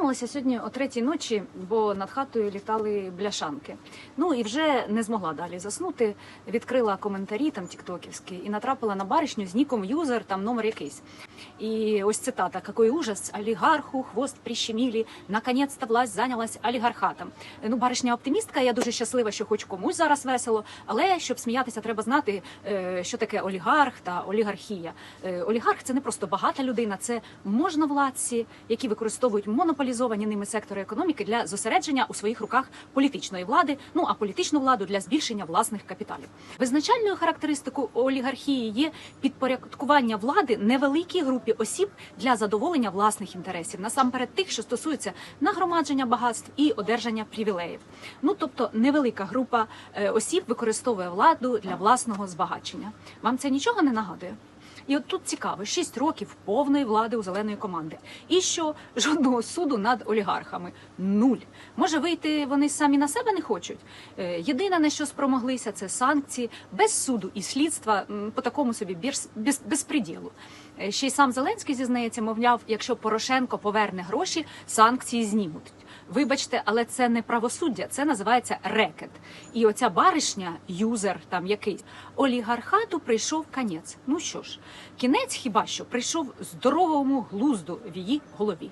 Прокинулася сьогодні о третій ночі, бо над хатою літали бляшанки. Ну і вже не змогла далі заснути. Відкрила коментарі там тіктоківські і натрапила на баришню з ніком юзер, там номер якийсь. І ось цитата: «Какой ужас! Олігарху хвост прищемілі, наконець-то власть зайнялась олігархатом. Ну, баришня оптимістка. Я дуже щаслива, що хоч комусь зараз весело. Але щоб сміятися, треба знати, е, що таке олігарх та олігархія. Е, Олігарх це не просто багата людина, це можновладці, які використовують монополізовані ними сектори економіки для зосередження у своїх руках політичної влади, ну а політичну владу для збільшення власних капіталів. Визначальною характеристикою олігархії є підпорядкування влади невеликій групі осіб для задоволення власних інтересів, насамперед тих, що стосуються нагромадження багатств і одержання привілеїв. Ну тобто невелика група е, осіб використовує владу для власного збагачення. Вам це нічого не нагадує? І от тут цікаво, 6 років повної влади у зеленої команди. І що жодного суду над олігархами нуль. Може вийти вони самі на себе не хочуть. Е, Єдине на що спромоглися, це санкції без суду і слідства по такому собі без, без, безпреділу. Е, Ще й сам Зеленський зізнається, мовляв, якщо Порошенко поверне гроші, санкції знімуть. Вибачте, але це не правосуддя, це називається рекет. І оця баришня, юзер там якийсь, олігархату прийшов конець. Ну що ж, кінець хіба що прийшов здоровому глузду в її голові.